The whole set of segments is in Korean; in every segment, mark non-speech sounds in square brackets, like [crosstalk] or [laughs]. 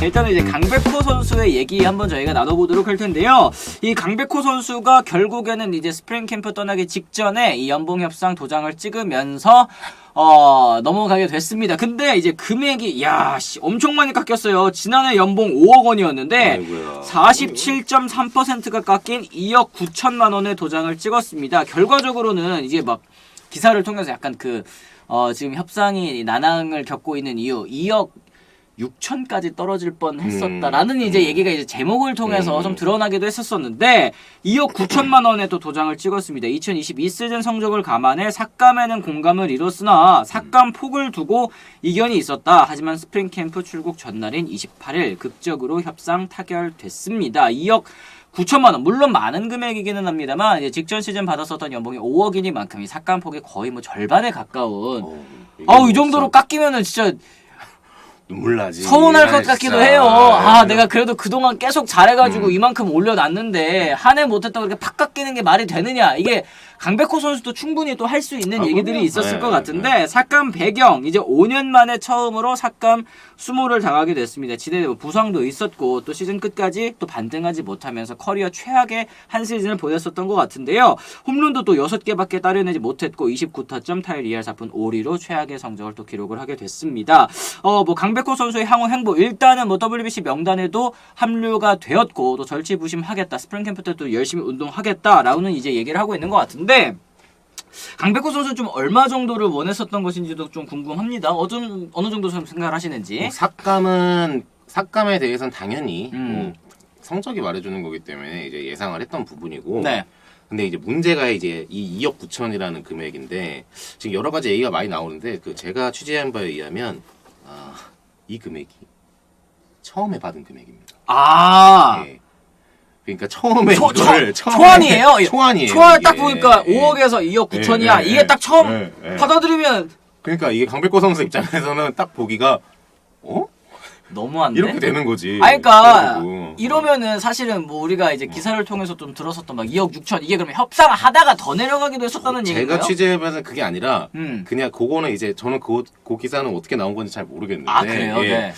일단은 이제 강백호 선수의 얘기 한번 저희가 나눠보도록 할 텐데요. 이 강백호 선수가 결국에는 이제 스프링 캠프 떠나기 직전에 이 연봉 협상 도장을 찍으면서 어 넘어가게 됐습니다. 근데 이제 금액이 야 씨, 엄청 많이 깎였어요. 지난해 연봉 5억 원이었는데 아이고야. 47.3%가 깎인 2억 9천만 원의 도장을 찍었습니다. 결과적으로는 이제 막 기사를 통해서 약간 그 어, 지금 협상이 난항을 겪고 있는 이유 2억 6천까지 떨어질 뻔 했었다라는 음. 이제 얘기가 이제 제목을 통해서 음. 좀 드러나기도 했었었는데 2억 9천만 원의 또 도장을 찍었습니다. 2022 시즌 성적을 감안해 삭감에는 공감을 이뤘으나 삭감 폭을 두고 이견이 있었다. 하지만 스프링 캠프 출국 전날인 28일 극적으로 협상 타결됐습니다. 2억 9천만 원 물론 많은 금액이기는 합니다만 이제 직전 시즌 받았었던 연봉이 5억이니만큼 이 삭감 폭이 거의 뭐 절반에 가까운 어, 이게 아우 이 정도로 깎이면은 진짜 눈물 나지. 서운할 것 아, 같기도 진짜. 해요. 아, 네. 내가 그래도 그동안 계속 잘해가지고 음. 이만큼 올려놨는데 한 해 못했다고 이렇게 팍 깎이는 게 말이 되느냐? 이게 강백호 선수도 충분히 또 할 수 있는 아, 얘기들이 그럼요. 있었을 네, 것 같은데 삭감 배경 이제 5년 만에 처음으로 삭감 수모를 당하게 됐습니다. 지대 뭐 부상도 있었고 또 시즌 끝까지 또 반등하지 못하면서 커리어 최악의 한 시즌을 보냈었던 것 같은데요. 홈런도 또 6개밖에 따려내지 못했고 29타점 타율 2할 4푼 5리로 최악의 성적을 또 기록을 하게 됐습니다. 어 뭐 강백호 선수의 향후 행보 일단은 뭐 WBC 명단에도 합류가 되었고 또 절치부심하겠다 스프링 캠프 때 또 열심히 운동하겠다라고는 이제 얘기를 하고 있는 것 같은데 강백호 선수는 좀 얼마 정도를 원했었던 것인지도 좀 궁금합니다. 어느 어느 정도 좀 생각을 하시는지. 뭐 삭감은 삭감에 대해서는 당연히 음. 뭐 성적이 말해주는 거기 때문에 이제 예상을 했던 부분이고. 네. 근데 이제 문제가 이제 이 2억 9천이라는 금액인데 지금 여러 가지 얘기가 많이 나오는데 그 제가 취재한 바에 의하면 아, 이 금액이 처음에 받은 금액입니다. 아. 예. 그러니까 처음에 초, 초, 이거를 처음에- 초안이에요. [laughs] 초안이에요. 초안 딱 이게. 보니까 예. 5억에서 2억 9천이야. 예, 예, 이게 예. 딱 처음 예, 예. 받아들이면 그러니까 이게 강백호 선수 입장에서는 딱 보기가 어 너무한데. 이렇게 되는 거지. 아, 그러니까 그래가지고. 이러면은 사실은 뭐 우리가 이제 기사를 통해서 좀 들었었던 막 2억 6천 이게 그러면 협상하다가 더 내려가기도 했었다는 제가 얘기인가요? 취재해봐서 그게 아니라 음. 그냥 그거는 이제 저는 그, 그 기사는 어떻게 나온 건지 잘 모르겠는데 아 그래요? 예. 네.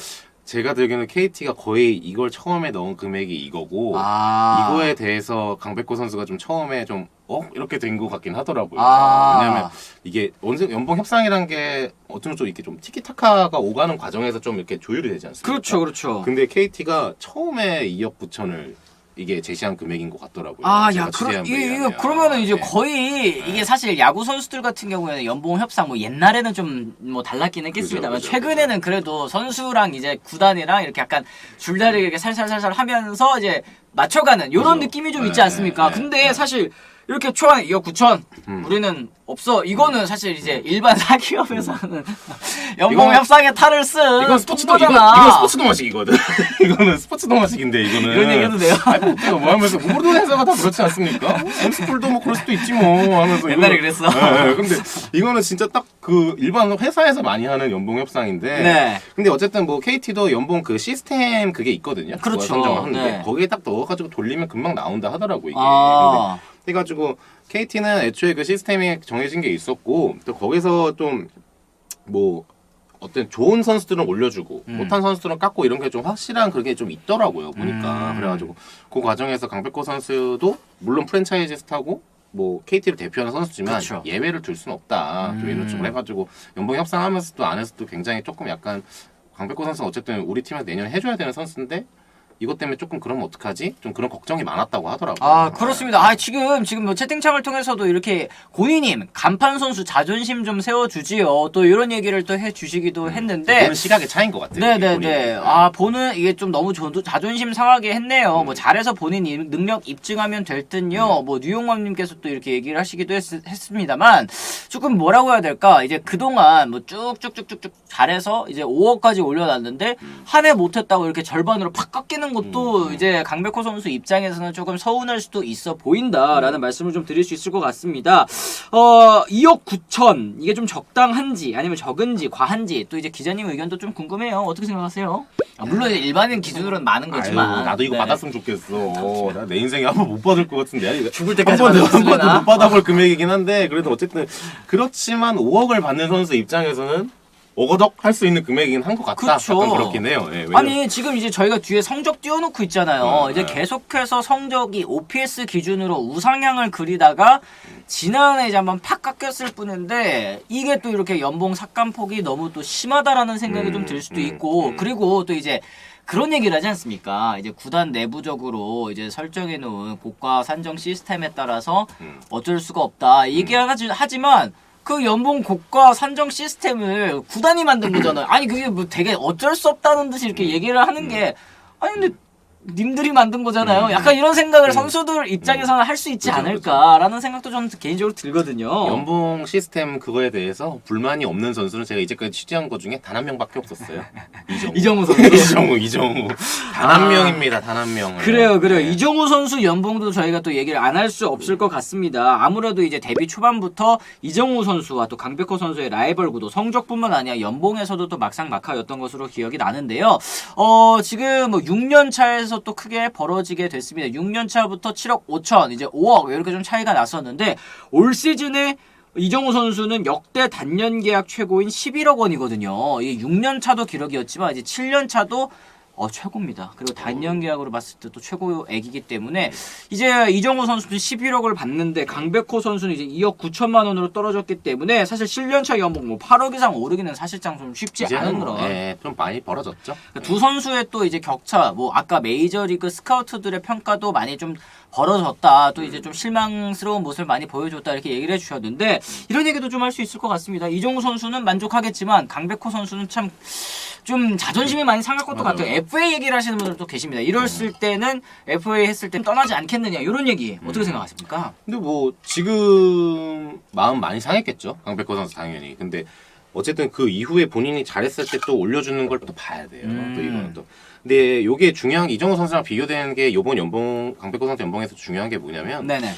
제가 들기로는 KT가 거의 이걸 처음에 넣은 금액이 이거고 아. 이거에 대해서 강백호 선수가 좀 처음에 좀 어? 이렇게 된 것 같긴 하더라고요. 아. 왜냐하면 이게 연봉 협상이란 게 어쩌면 좀 이렇게 좀 티키타카가 오가는 과정에서 좀 이렇게 조율이 되지 않습니까? 그렇죠, 그렇죠. 근데 KT가 처음에 2억 9천을 이게 제시한 금액인 것 같더라고요. 아, 야, 그러, 이거 의하면. 그러면은 이제 네. 거의 이게 사실 야구 선수들 같은 경우에는 연봉 협상 뭐 옛날에는 좀 뭐 달랐긴 했겠습니다만 그죠, 그죠, 최근에는 그래도 선수랑 이제 구단이랑 이렇게 약간 줄다리기 이렇게 살살살살 하면서 이제 맞춰가는 이런 그죠. 느낌이 좀 네, 있지 않습니까? 네, 근데 네. 사실 이렇게 초안 2억 9천 음. 우리는 없어. 이거는 사실 이제 일반 사기업에서는 [laughs] 연봉 이건- 협상에 탈을 쓴 이건 스포츠 동 이건, 통보잖아. 이건 스포츠 동화식이거든. [laughs] 이거는 스포츠 동화식인데 이거는. 이런 얘기 해도 돼요? 아니 뭐 뭐 하면서 모든 회사가 다 그렇지 않습니까? 엠스풀도 뭐 그럴 수도 있지 뭐 하면서. 옛날에 이거는- 그랬어. 예, 예. 근데 이거는 진짜 딱 그 일반 회사에서 많이 하는 연봉 협상인데. 네. 근데 어쨌든 뭐 KT도 연봉 그 시스템 그게 있거든요. 그렇죠. 선정을 하는데 네. 거기에 딱 넣어가지고 돌리면 금방 나온다 하더라고 이게. 근데 아. 해가지고 KT는 애초에 그 시스템이 정해진 게 있었고 또 거기서 좀뭐 어떤 좋은 선수들은 올려주고 음. 못한 선수들은 깎고 이런 게 좀 확실한 그게 좀 있더라고요 보니까 음. 그래가지고 그 과정에서 강백호 선수도 물론 프랜차이즈 스타고 뭐 KT를 대표하는 선수지만 그쵸. 예외를 둘 수는 없다 또 이런 음. 식으로 해가지고 연봉 협상하면서 또 안에서도 굉장히 조금 약간 강백호 선수는 어쨌든 우리 팀에서 내년에 해줘야 되는 선수인데 이것 때문에 조금 그러면 어떡하지? 좀 그런 걱정이 많았다고 하더라고요. 아 그렇습니다. 아 지금 지금 뭐 채팅창을 통해서도 이렇게 고니님 간판 선수 자존심 좀 세워주지요. 또 이런 얘기를 또 해주시기도 했는데. 보는 시각의 차이인 것 같아요. 네네네. 아 보는 이게 좀 너무 저, 자존심 상하게 했네요. 음. 뭐 잘해서 본인 이- 능력 입증하면 될 듯요. 뭐 뉴용맘님께서 또 이렇게 얘기를 하시기도 했, 습니다만 조금 뭐라고 해야 될까? 이제 그 동안 뭐 쭉쭉쭉쭉쭉 잘해서 이제 5억까지 올려놨는데 한 해 못했다고 이렇게 절반으로 팍 깎이는 것도 음. 이제 강백호 선수 입장에서는 조금 서운할 수도 있어 보인다라는 말씀을 좀 드릴 수 있을 것 같습니다. 어 2억 9천 이게 좀 적당한지 아니면 적은지 과한지 또 이제 기자님 의견도 좀 궁금해요. 어떻게 생각하세요? 아, 물론 일반인 기준으로는 많은 거지만 아유, 나도 이거 네네. 받았으면 좋겠어. 나 내 인생에 한 번 못 받을 것 같은데. 죽을 한 때까지 번도 한 받았으려나? 번도 못 받아볼 금액이긴 한데 그래도 어쨌든 그렇지만 5억을 받는 선수 입장에서는 어거덕 할 수 있는 금액이긴 한 것 같다. 그쵸. 약간 그렇긴 해요. 예, 왜냐면- 아니 지금 이제 저희가 뒤에 성적 띄워놓고 있잖아요. 음, 이제 네. 계속해서 성적이 OPS 기준으로 우상향을 그리다가 지난해 이제 한번 팍 깎였을 뿐인데 이게 또 이렇게 연봉 삭감폭이 너무 또 심하다라는 생각이 음, 좀 들 수도 음, 있고 음. 그리고 또 이제 그런 얘기를 하지 않습니까? 이제 구단 내부적으로 이제 설정해 놓은 고가 산정 시스템에 따라서 음. 어쩔 수가 없다. 얘기하지 하지만 그 연봉 고가 산정 시스템을 구단이 만든 거잖아요. 아니 그게 뭐 되게 어쩔 수 없다는 듯이 이렇게 얘기를 하는 게 아니 근데 님들이 만든 거잖아요. 음. 약간 이런 생각을 음. 선수들 입장에서는 할수 있지 그죠, 않을까라는 생각도 저는 개인적으로 들거든요. 연봉 시스템 그거에 대해서 불만이 없는 선수는 제가 이제까지 취재한 것 중에 단 한 명밖에 없었어요. [laughs] 이정우. 이정우 선수. [laughs] 이정우, 이정우. 단한 아. 명입니다. 단 한 명. 그래요, 그래요. 네. 이정우 선수 연봉도 저희가 또 얘기를 안 할 수 없을 것 같습니다. 아무래도 이제 데뷔 초반부터 이정우 선수와 또 강백호 선수의 라이벌 구도, 성적뿐만 아니라 연봉에서도 또 막상 막하였던 것으로 기억이 나는데요. 어, 지금 뭐 6년 차에서 또 크게 벌어지게 됐습니다. 6년 차부터 7억 5천, 이제 5억 이렇게 좀 차이가 났었는데 올 시즌에 이정우 선수는 역대 단년 계약 최고인 11억 원이거든요. 이게 6년 차도 기록이었지만 이제 7년 차도 어, 최고입니다. 그리고 단년 계약으로 봤을 때 또 최고액이기 때문에 이제 이정우 선수도 11억을 받는데 강백호 선수는 이제 2억 9천만 원으로 떨어졌기 때문에 사실 7년차 연봉 뭐 8억 이상 오르기는 사실상 좀 쉽지 않은 뭐, 그런 예, 좀 많이 벌어졌죠. 그러니까 두 선수의 또 이제 격차, 뭐 아까 메이저리그 스카우트들의 평가도 많이 좀 벌어졌다. 또 이제 좀 실망스러운 모습을 많이 보여줬다 이렇게 얘기를 해주셨는데 이런 얘기도 좀 할 수 있을 것 같습니다. 이정우 선수는 만족하겠지만 강백호 선수는 참 좀 자존심이 많이 상할 것도. 같아요. FA 얘기를 하시는 분들도 계십니다. 이랬을 때는 FA 했을 때 떠나지 않겠느냐 이런 얘기 어떻게 생각하십니까? 근데 뭐 지금 마음 많이 상했겠죠. 강백호 선수 당연히. 근데 어쨌든 그 이후에 본인이 잘했을 때 또 올려주는 걸 또 봐야 돼요. 음. 또 이거는 또. 근데 요게 중요한 게 이정우 선수랑 비교되는 게 요번 연봉 강백호 선수 연봉에서 중요한 게 뭐냐면 네네.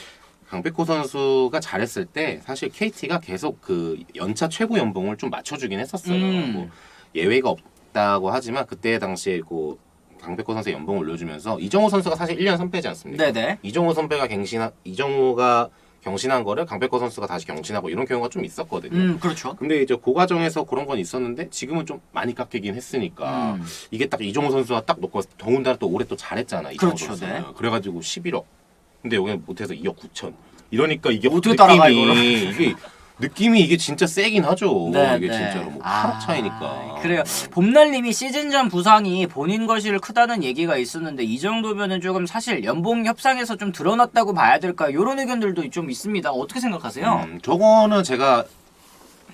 강백호 선수가 잘했을 때 사실 KT가 계속 그 연차 최고 연봉을 좀 맞춰주긴 했었어요. 음. 뭐 예외가 없 다고 하지만 그때 당시에 그 강백호 선수 연봉 을 올려주면서 이정우 선수가 사실 1년 선배지 않습니까? 네네. 이정우 선배가 갱신한 이정우가 경신한 거를 강백호 선수가 다시 경신하고 이런 경우가 좀 있었거든요. 음 그렇죠. 근데 이제 그 과정에서 그런 건 있었는데 지금은 좀 많이 깎이긴 했으니까 음. 이게 딱 이정우 선수가 딱 놓고 더군다나 또 올해 또 잘했잖아. 이정우 그렇죠, 선수는. 네. 그래가지고 11억. 근데 여기는 못해서 2억 9천. 이러니까 이게 어떻게 따라가, 느낌이 이게 느낌이 이게 진짜 세긴 하죠. 네, 이게 네. 진짜로 뭐 아, 8억 차이니까. 그래요. 봄날님이 시즌 전 부상이 본인 거실 크다는 얘기가 있었는데 이 정도면은 조금 사실 연봉 협상에서 좀 드러났다고 봐야 될까 이런 의견들도 좀 있습니다. 어떻게 생각하세요? 음, 저거는 제가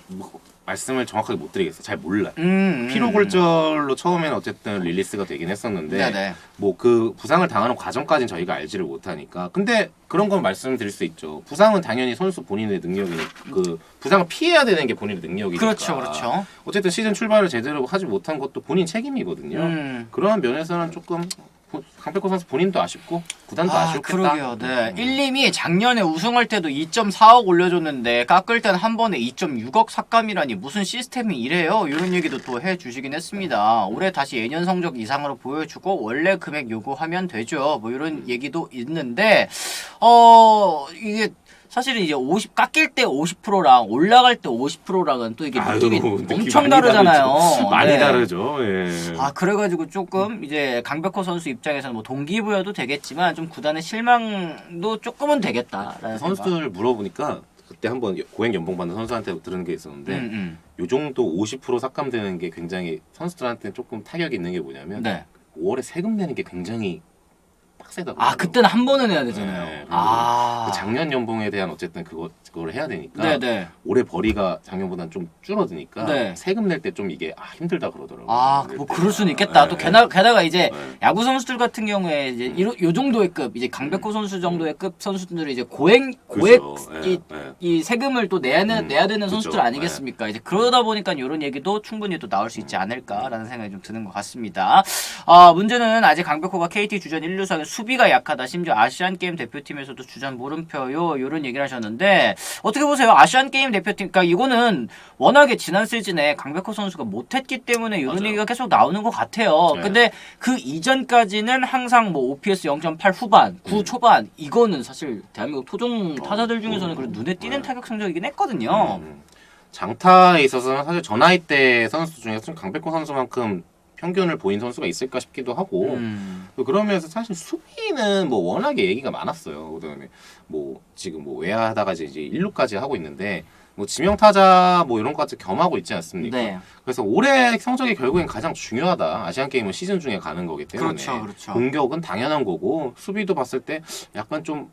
뭐 말씀을 정확하게 못 드리겠어요. 잘 몰라요. 음, 음, 피로 골절로 처음에는 어쨌든 릴리스가 되긴 했었는데 네네. 뭐 그 부상을 당하는 과정까지는 저희가 알지를 못하니까 근데 그런 건 말씀드릴 수 있죠 부상은 당연히 선수 본인의 능력이 그 부상을 피해야 되는 게 본인의 능력이니까 그렇죠, 그렇죠. 어쨌든 시즌 출발을 제대로 하지 못한 것도 본인 책임이거든요 음. 그러한 면에서는 조금 보- 강백호 선수 본인도 아쉽고 구단도 아, 아, 쉽겠다 그러게요. 네. 음. 1님이 작년에 우승할 때도 2.4억 올려줬는데 깎을 땐 한 번에 2.6억 삭감이라니 무슨 시스템이 이래요? 이런 얘기도 또 해주시긴 했습니다. 올해 다시 예년 성적 이상으로 보여주고 원래 금액 요구하면 되죠. 뭐 이런 얘기도 있는데 어 이게 사실은 이제 50 깎일 때 50%랑 올라갈 때 50%랑은 또 이게 아유, 느낌이 느낌 엄청 많이 다르잖아요. 다르죠. 많이 네. 다르죠 예. 아 그래가지고 조금 이제 강백호 선수 입장에서는 뭐 동기부여도 되겠지만 좀 구단의 실망도 조금은 생각. 선수들 물어보니까 그때 한번 고액 연봉 받는 선수한테 들은 게 있었는데 음, 음. 요 정도 50% 삭감되는 게 굉장히 선수들한테 조금 타격이 있는 게 뭐냐면 네. 5월에 세금 내는 게 굉장히 빡세다고. 아 그때는 한 번은 해야 되잖아요. 네, 아. 그 작년 연봉에 대한 어쨌든 그거 그걸 해야 되니까 네네. 올해 벌이가 작년보다는 좀 줄어드니까 네. 세금 낼 때 좀 이게 아, 힘들다 그러더라고요. 아, 낼 뭐. 그럴 수는 있겠다. 또 네. 게다가, 게다가 이제 네. 야구 선수들 같은 경우에 이제 이로, 요 정도의 급, 이제 강백호 선수 정도의 급 선수들이 이제 고액 고액 그렇죠. 이, 네, 네. 이 세금을 또 내야, 는 음, 내야 되는 그쵸. 선수들 아니겠습니까? 이제 그러다 보니까 이런 얘기도 충분히 또 나올 수 있지 않을까라는 생각이 좀 드는 것 같습니다. 아, 문제는 아직 강백호가 KT 주전 1루상에 수비가 약하다. 심지어 아시안 게임 대표팀에서도 주전 물음표요. 이런 얘기를 하셨는데 어떻게 보세요? 아시안 게임 대표팀 그러니까 이거는 워낙에 지난 시즌에 강백호 선수가 못했기 때문에 이런 맞아요. 얘기가 계속 나오는 것 같아요. 네. 근데 그 이전까지는 항상 뭐 OPS 0.8 후반, 9 음. 초반 이거는 사실 대한민국 토종 타자들 중에서는 그래도 눈에 띄는 네. 타격 성적이긴 했거든요. 음. 장타에 있어서는 사실 저 나이 대 선수 중에서 좀 강백호 선수만큼 평균을 보인 선수가 있을까 싶기도 하고 음. 또 그러면서 사실 수비는 뭐 워낙에 얘기가 많았어요. 그다음에 뭐 지금 뭐 외야하다가 이제 이제 일루까지 하고 있는데 뭐 지명 타자 뭐 이런 것까지 겸하고 있지 않습니까? 네. 그래서 올해 성적이 결국엔 가장 중요하다. 아시안 게임은 시즌 중에 가는 거기 때문에 그렇죠, 그렇죠. 공격은 당연한 거고 수비도 봤을 때 약간 좀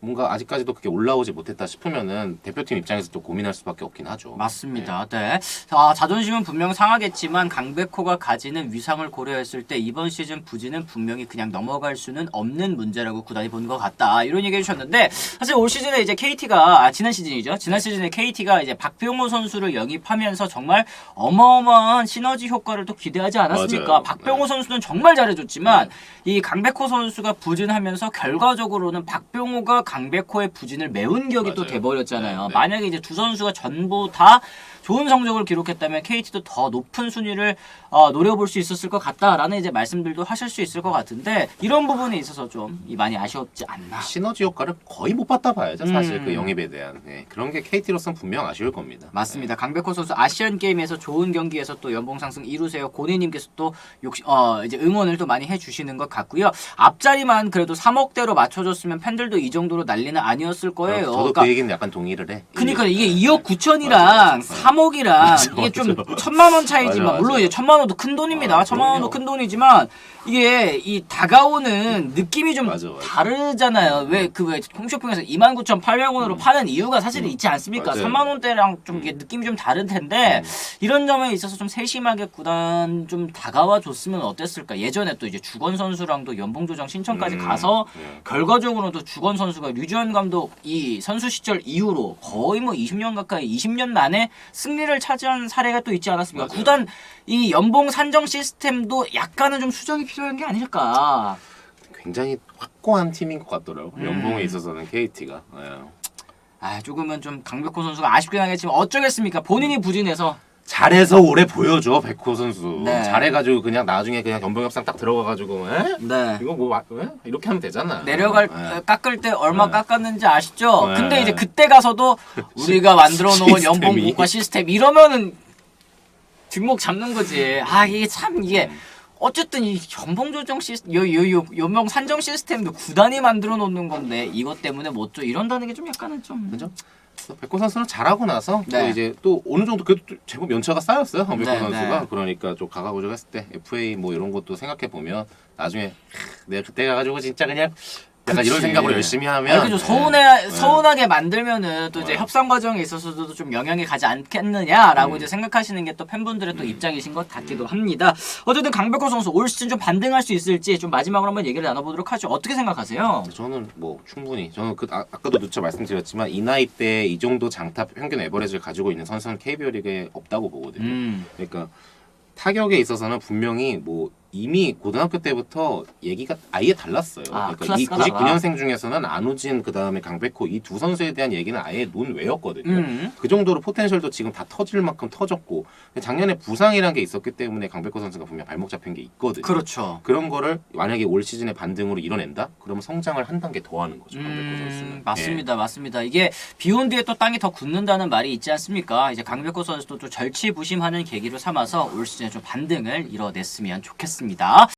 뭔가 아직까지도 그게 올라오지 못했다 싶으면은 대표팀 입장에서 또 고민할 수밖에 없긴 하죠. 맞습니다. 네. 아, 자존심은 분명 상하겠지만 강백호가 가지는 위상을 고려했을 때 이번 시즌 부진은 분명히 그냥 넘어갈 수는 없는 문제라고 구단이 본 것 같다. 이런 얘기 해주셨는데 사실 올 시즌에 이제 KT가 아, 지난 시즌이죠. 지난 시즌에 KT가 이제 박병호 선수를 영입하면서 정말 어마어마한 시너지 효과를 또 기대하지 않았습니까? 맞아요. 박병호 네. 선수는 정말 잘해줬지만 이 강백호 선수가 부진하면서 결과적으로는 박병호가 강백호의 부진을 메운 격이 또 맞아요. 돼버렸잖아요. 네, 네. 만약에 이제 두 선수가 전부 다 좋은 성적을 기록했다면 KT도 더 높은 순위를 어, 노려볼 수 있었을 것 같다라는 이제 말씀들도 하실 수 있을 것 같은데 이런 부분에 있어서 좀이 많이 아쉬웠지 않나. 시너지 효과를 거의 못 봤다 봐야죠. 사실 음. 그 영입에 대한 네, 그런 게 KT로서는 분명 아쉬울 겁니다. 맞습니다. 강백호 선수 아시안 게임에서 좋은 경기에서 또 연봉 상승 이루세요. 고니님께서 또 욕, 어, 이제 응원을 또 많이 해주시는 것 같고요. 앞자리만 그래도 3억대로 맞춰줬으면 팬들도 이 정도로 난리는 아니었을 네. 거예요. 저도 그러니까 그 얘기는 약간 동의를 해. 그러니까 이게 네. 2억 9천이랑 맞아, 맞아. 3억이랑 [laughs] 맞아, 이게 좀 맞아. 천만 원 차이지만 맞아, 맞아. 물론 이제 천만 원도 큰 돈입니다. 아, 천만 원도. 큰 돈이지만 이게 이 다가오는 느낌이 좀 맞아, 맞아. 다르잖아요. 왜 그왜 홈쇼핑에서 29,800원으로 파는 이유가 사실 있지 않습니까? 음. 맞아요. 음. 3만 원대랑 좀 이게 느낌이 좀 다를 텐데 이런 점에 있어서 좀 세심하게 구단 좀 다가와 줬으면 어땠을까? 예전에 또 이제 주건 선수랑도 연봉 조정 신청까지 음, 가서 네. 결과적으로도 주건 선수가 류지현 감독 이 선수 시절 이후로 거의 뭐 20년 가까이 20년 만에 승리를 차지한 사례가 또 있지 않았습니까? 맞아요. 구단 이 연봉 산정 시스템도 약간은 좀 수정이 필요 한 게 아닐까. 굉장히 확고한 팀인 것 같더라고. 음. 연봉에 있어서는 KT가. 예. 아 조금은 좀 강백호 선수가 아쉽긴 하겠지만 어쩌겠습니까? 본인이 부진해서 잘해서 오래 보여줘 백호 선수. 네. 잘해가지고 그냥 나중에 그냥 연봉 협상 딱 들어가가지고 에? 네. 이거 뭐 와- 에? 이렇게 하면 되잖아. 내려갈 예. 깎을 때 얼마 네. 깎았는지 아시죠? 네. 근데 이제 그때 가서도 [laughs] 우리가 만들어 놓은 시스템이. 연봉 국가 시스템 이러면은 뒷목 잡는 거지. 아 이게 참 이게 어쨌든 이 연봉 조정 시스템, 요, 요, 요, 연봉 산정 시스템도 구단이 만들어 놓는 건데 이것 때문에 못 줘. 이런다는 게 좀 약간은 좀 그죠? 백호 선수는 잘하고 나서 네. 또 이제 또 어느 정도 그래도 또 제법 연차가 쌓였어요. 백호 네, 선수가 네. 그러니까 좀 가가고저 했을 때 FA 뭐 이런 것도 생각해 보면 나중에 크, 내가 그때 가가지고 진짜 그냥 약간 그치. 이런 생각으로 열심히 하면 아니, 그죠. 네. 서운해, 서운하게 만들면은 또 이제 네. 협상 과정에 있어서도 좀 영향이 가지 않겠느냐라고 음. 이제 생각하시는 게 또 팬분들의 또 입장이신 것 같기도 합니다. 어쨌든 강백호 선수 올 시즌 좀 반등할 수 있을지 좀 마지막으로 한번 얘기를 나눠보도록 하죠. 어떻게 생각하세요? 저는 뭐 충분히 저는 그 아, 아까도 누차 말씀드렸지만 이 나이 때 이 정도 장타 평균 에버리지를 가지고 있는 선수는 KBO 리그에 없다고 보거든요. 음. 그러니까 타격에 있어서는 분명히 뭐 이미 고등학교 때부터 얘기가 아예 달랐어요. 아, 그러니까 이 클래스가 99년생 중에서는 안우진 그 다음에 강백호 이 두 선수에 대한 얘기는 아예 논외였거든요. 음. 그 정도로 포텐셜도 지금 다 터질 만큼 터졌고 작년에 부상이란 게 있었기 때문에 강백호 선수가 분명 발목 잡힌 게 있거든요. 그렇죠. 그런 거를 만약에 올 시즌에 반등으로 이뤄낸다? 그러면 성장을 한 단계 더 하는 거죠. 강백호 음, 선수는. 맞습니다, 맞습니다. 이게 비온 뒤에 또 땅이 더 굳는다는 말이 있지 않습니까? 이제 강백호 선수도 좀 절치부심하는 계기로 삼아서 올 시즌에 좀 반등을 이뤄냈으면 좋겠 습니다.